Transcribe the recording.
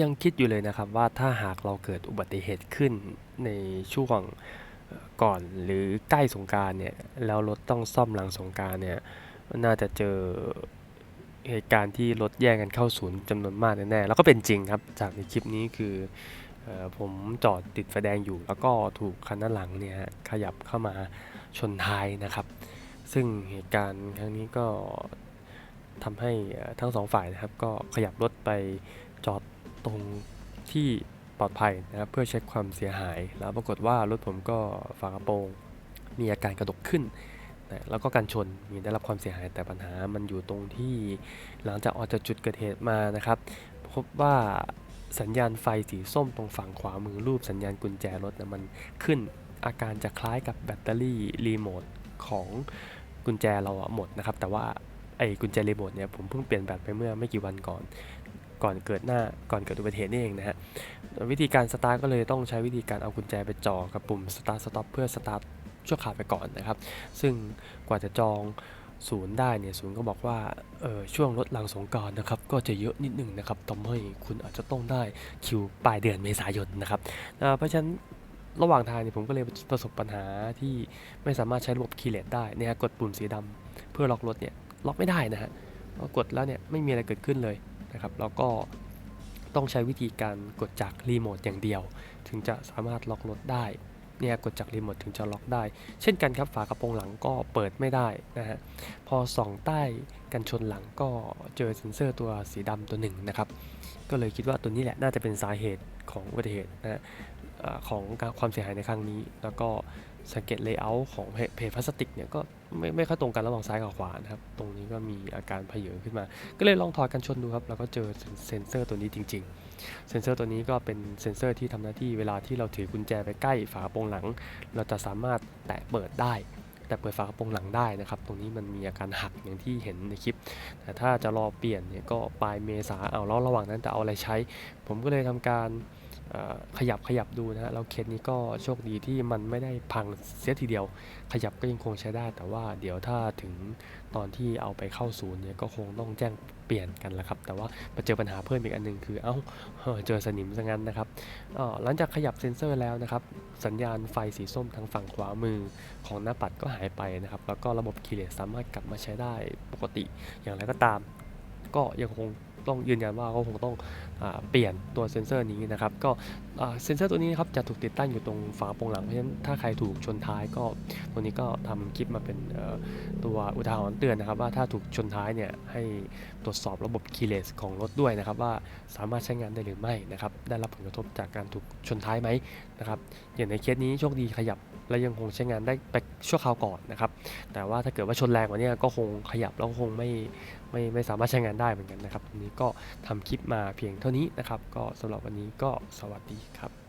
ยังคิดอยู่เลยนะครับว่าถ้าหากเราเกิดอุบัติเหตุขึ้นในช่วงก่อนหรือใกล้สงกานต์เนี่ยแล้วรถต้องซ่อมหลังสงกานต์เนี่ยน่าจะเจอเหตุการณ์ที่รถแย่งกันเข้าศูนย์จำนวนมากแน่ๆแล้วก็เป็นจริงครับจากในคลิปนี้คืออผมจอดติดไฟแดงอยู่ แล้วก็ถูกคันด้านหลังเนี่ยขยับเข้ามาชนท้ายนะครับ ซึ่งเหตุการณ์ครั้งนี้ก็ทำให้ทั้งสองฝ่ายนะครับ ก็ขยับรถไปจอด ตรงที่ปลอดภัยนะครับเพื่อเช็คความเสียหาย แล้วปรากฏว่ารถผมก็ฝากระโปรง มีอาการกระดกขึ้นนะแล้วก็การชนมีได้รับความเสียหายแต่ปัญหามันอยู่ตรงที่หลังจากออกจากจุดเกิดเหตุมานะครับ พบว่าสัญญาณไฟสีส้มตรงฝั่งขวามือรูปสัญญาณกุญแจรถนะมันขึ้นอาการจะคล้ายกับแบตเตอรี่รีโมทของกุญแจเราหมดนะครับ แต่ว่าไอ้กุญแจรีโมทเนี่ยผมเพิ่งเปลี่ยนแบตไปเมื่อไม่กี่วันก่อน ก่อนเกิดหน้าก่อนเกิดอุบัติเหตุนี่เองนะฮะวิธีการสตาร์ทก็เลยต้องใช้วิธีการเอากุญแจไปจ่อกับปุ่ม start stop เพื่อสตาร์ทชั่วคราวไปก่อนนะครับ ซึ่งกว่าจะจองศูนย์ได้เนี่ยศูนย์ก็บอกว่าเออช่วงลดหลังสงกรารนะครับก็จะเยอะนิดหนึ่งนะครับทำให้คุณอาจจะต้องได้คิวปลายเดือนเมษายนนะครับเพราะฉะนั้นระหว่างทางเนี่ยผมก็เลยประสบปัญหาที่ไม่สามารถใช้ระบบคีย์เลสได้นี่ยฮะกดปุ่มสีดำเพื่อล็อกรถเนี่ยล็อกไม่ได้นะฮะพอกดแล้วเนี่ยไม่มีอะไรเกิดขึ้นเลย นะครับแล้วก็ต้องใช้วิธีการกดจากรีโมทอย่างเดียว ถึงจะสามารถล็อกรถได้เนี่ยกดจากรีโมทถึงจะล็อกได้ เช่นกันครับฝากระโปรงหลังก็เปิดไม่ได้นะฮะพอส่องใต้กันชนหลังก็เจอเซ็นเซอร์ตัวสีดำตัวหนึ่งนะครับ ก็เลยคิดว่าตัวนี้แหละน่าจะเป็นสาเหตุของอุบัติเหตุนะฮะ ของความเสียหายในครั้งนี้ แล้วก็สังเกตเลเยอร์ของเพเพจพลาสติกเนี่ยก็ไม่ไม่ค่อยตรงกันระหว่างซ้ายกับขวานะครับ ตรงนี้ก็มีอาการเพเยอขึ้นมา ก็เลยลองถอดกันชนดูครับ แล้วก็เจอเซ็นเซอร์ตัวนี้จริง ๆ เซ็นเซอร์ตัวนี้ก็เป็นเซ็นเซอร์ที่ทำหน้าที่เวลาที่เราถือกุญแจไปใกล้ฝากระโปรงหลัง เราจะสามารถแตะเปิดได้ แต่เปิดฝากระโปรงหลังได้นะครับ ตรงนี้มันมีอาการหักอย่างที่เห็นในคลิป แต่ถ้าจะรอเปลี่ยนเนี่ยก็ปลายเมษาเอาแล้วระหว่างนั้นจะเอาอะไรใช้ ผมก็เลยทำการ ขยับขยับดูนะฮะแล้วเคสนี้ก็โชคดีที่มันไม่ได้พังเสียทีเดียว ขยับก็ยังคงใช้ได้ แต่ว่าเดี๋ยวถ้าถึงตอนที่เอาไปเข้าศูนย์เนี่ยก็คงต้องแจ้งเปลี่ยนกันแล้วครับ แต่ว่ามาเจอปัญหาเพิ่มอีกอันหนึงคือเอ้าเฮ้อเจอสนิมซะงั้นนะครับหลังจากขยับเซ็นเซอร์แล้วนะครับ สัญญาณไฟสีส้มทางฝั่งขวามือของหน้าปัดก็หายไปนะครับ แล้วก็ระบบคีย์เลสสามารถกลับมาใช้ได้ปกติอย่างไรก็ตาม ก็ยังคง ต้องยืนยันว่าก็คงต้องอเปลี่ยนตัวเซ็นเซอร์นี้นะครับก็เซ็นเซอร์ตัวนี้นครับจะถูกติดตั้งอยู่ตรงฝาโปรงหลังเพราะฉะนั้นถ้าใครถูกชนท้ายก็ตัวนี้ก็ทำคลิปมาเป็นตัวอุทาหรณ์เตือนนะครับ ว่าถ้าถูกชนท้ายเนี่ยให้ตรวจสอบระบบคีเลสของรถด้วยนะครับว่าสามารถใช้งานได้หรือไม่นะครับได้รับผลกระทบจากการถูกชนท้ายไหมนะครับอย่างในเคสนี้โชคดีขยับ และยังคงใช้งานได้ไปชั่วคราวก่อนนะครับ แต่ว่าถ้าเกิดว่าชนแรงกว่านี้ก็คงขยับแล้วก็คงไม่ไม่ไม่สามารถใช้งานได้เหมือนกันนะครับวันนี้ก็ทำคลิปมาเพียงเท่านี้นะครับ ก็สำหรับวันนี้ก็สวัสดีครับ